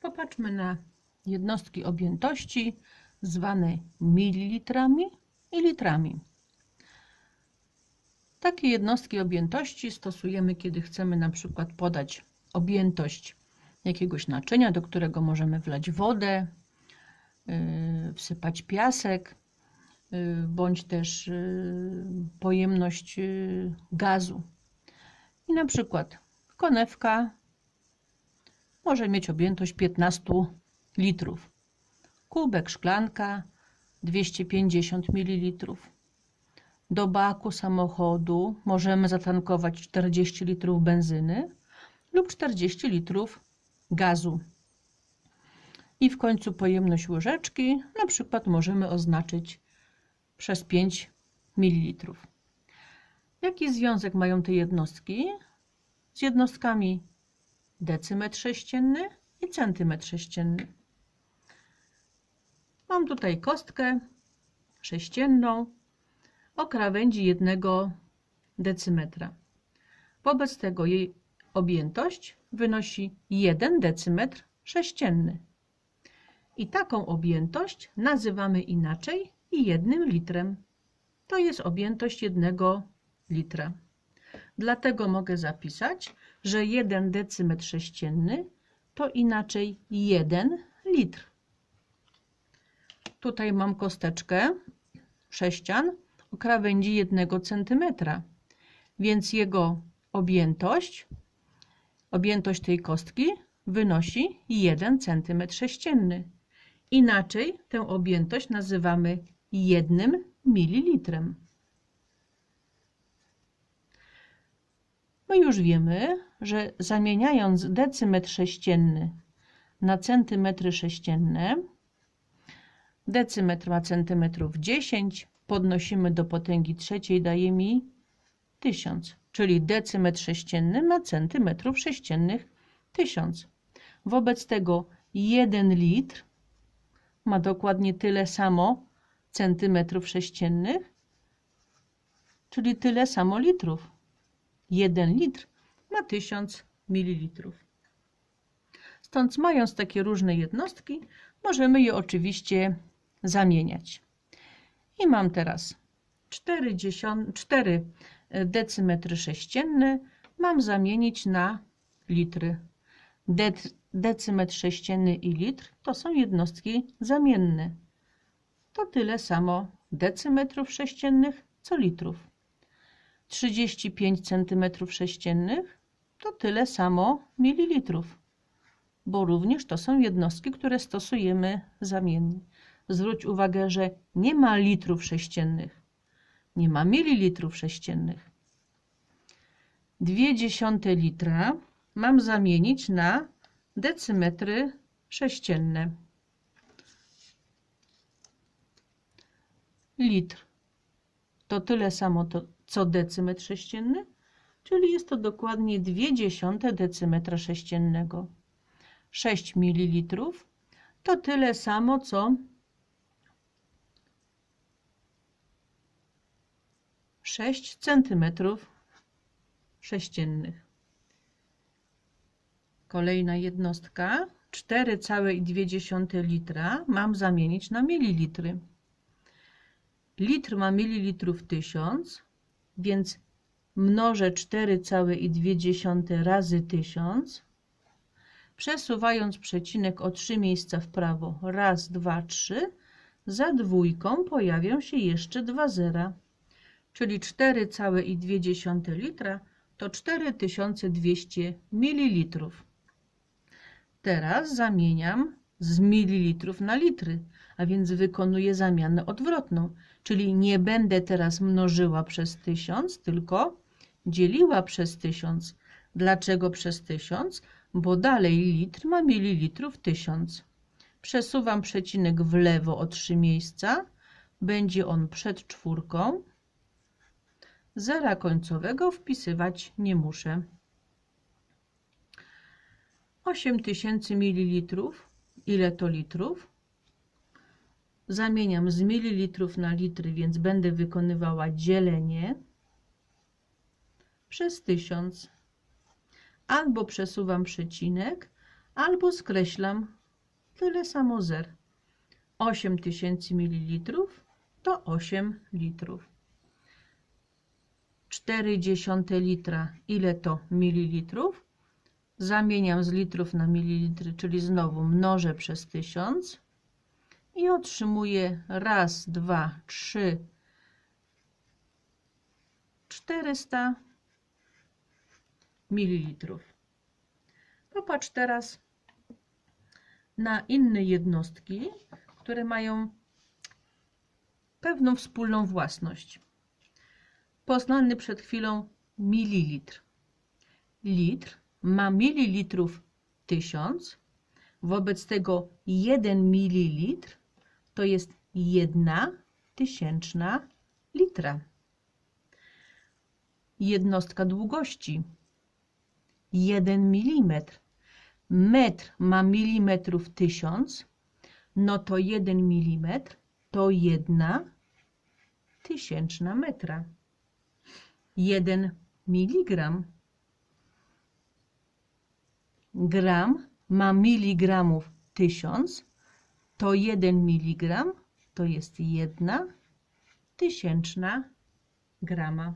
Popatrzmy na jednostki objętości zwane mililitrami i litrami. Takie jednostki objętości stosujemy, kiedy chcemy na przykład podać objętość jakiegoś naczynia, do którego możemy wlać wodę, yy, wsypać piasek, yy, bądź też yy, pojemność gazu. I na przykład konewka może mieć objętość 15 litrów. Kubek, szklanka 250 ml. Do baku samochodu możemy zatankować 40 litrów benzyny lub 40 litrów gazu. I w końcu pojemność łyżeczki na przykład możemy oznaczyć przez 5 ml. Jaki związek mają te jednostki z jednostkami decymetr sześcienny i centymetr sześcienny? Mam tutaj kostkę sześcienną o krawędzi jednego decymetra. Wobec tego jej objętość wynosi 1 decymetr sześcienny. I taką objętość nazywamy inaczej jednym litrem. To jest objętość jednego litra. Dlatego mogę zapisać, że 1 decymetr sześcienny to inaczej 1 litr. Tutaj mam kosteczkę sześcian o krawędzi 1 cm, więc jego objętość, objętość tej kostki wynosi 1 cm sześcienny. Inaczej tę objętość nazywamy 1 ml. No już wiemy, że zamieniając decymetr sześcienny na centymetry sześcienne, decymetr ma centymetrów 10, podnosimy do potęgi trzeciej, daje mi 1000, czyli decymetr sześcienny ma centymetrów sześciennych 1000. Wobec tego 1 litr ma dokładnie tyle samo centymetrów sześciennych, czyli tyle samo litrów. 1 litr ma 1000 ml. Stąd mając takie różne jednostki, możemy je oczywiście zamieniać. I mam teraz 4, 4 decymetry sześcienne mam zamienić na litry. De decymetr sześcienny i litr to są jednostki zamienne. To tyle samo decymetrów sześciennych co litrów. 35 cm3 to tyle samo mililitrów, bo również to są jednostki, które stosujemy zamiennie. Zwróć uwagę, że nie ma litrów sześciennych, nie ma mililitrów sześciennych. 0,2 litra mam zamienić na decymetry sześcienne. Litr to tyle samo to, co decymetr sześcienny, czyli jest to dokładnie 0,2 decymetra sześciennego. 6 ml to tyle samo, co 6 centymetrów sześciennych. Kolejna jednostka 4,2 litra mam zamienić na mililitry. Litr ma mililitrów 1000, więc mnożę 4,2 razy 1000, przesuwając przecinek o 3 miejsca w prawo. Raz, dwa, trzy. Za dwójką pojawią się jeszcze dwa zera, czyli 4,2 litra to 4200 ml. Teraz zamieniam z mililitrów na litry, a więc wykonuję zamianę odwrotną, czyli nie będę teraz mnożyła przez 1000, tylko dzieliła przez 1000. Dlaczego przez 1000? Bo dalej litr ma mililitrów 1000. Przesuwam przecinek w lewo o 3 miejsca. Będzie on przed czwórką. Zera końcowego wpisywać nie muszę. 8000 ml. Ile to litrów? Zamieniam z mililitrów na litry, więc będę wykonywała dzielenie przez 1000. Albo przesuwam przecinek, albo skreślam tyle samo zer. 8000 ml to 8 litrów. 0,4 litra, ile to mililitrów? Zamieniam z litrów na mililitry, czyli znowu mnożę przez 1000 i otrzymuję raz, dwa, trzy, 400 mililitrów. Popatrz teraz na inne jednostki, które mają pewną wspólną własność. Poznany przed chwilą mililitr. Litr ma mililitrów 1000, wobec tego 1 mililitr to jest 1 tysięczna litra. Jednostka długości 1 milimetr. Metr ma milimetrów 1000, no to 1 milimetr to 1 tysięczna metra. 1 miligram. Gram ma miligramów 1000, to 1 miligram to jest 1 tysięczna grama.